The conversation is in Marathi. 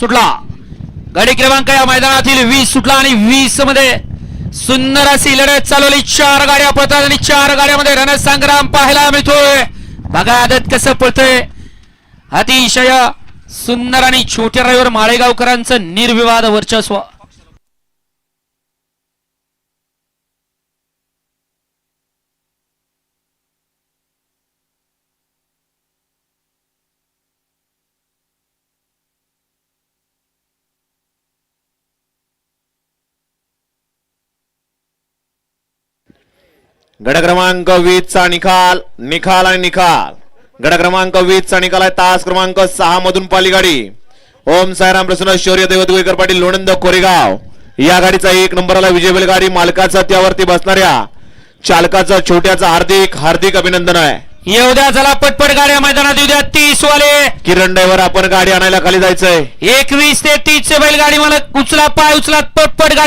सुटला. गाडी क्रमांक या मैदानातील वीस सुटला आणि वीसमध्ये सुंदर अशी लढत चालवली. चार गाड्या पळतात आणि चार गाड्यामध्ये रणसंग्राम पाहायला मिळतोय. बघा आदत कसं पळतोय. अतिशय सुंदर आणि छोट्या रविवर माळेगावकरांचं निर्विवाद वर्चस्व. गड क्रमांक वीस चा निकाल निकाल आणि निकाल. गड क्रमांक वीस चा निकाल आहे तास क्रमांक सहा मधून पाली गाडी ओम साईराम प्रसन्न शौर्य देवदुगेकर पाटील लोणंद कोरेगाव. या गाडीचा एक नंबरला विजय बैल गाडी मालकाचा त्यावरती बसणाऱ्या चालकाचा छोट्याचा हार्दिक हार्दिक अभिनंदन आहे. येऊ द्या चला पटपट गाड्या मैदानात येऊ द्या तीस वाले किरण ड्रायव्हर आपण गाडी आणायला खाली जायचंय. एकवीस ते तीस चे बैलगाडी मला उचला पाय उचला पटपट गाडी.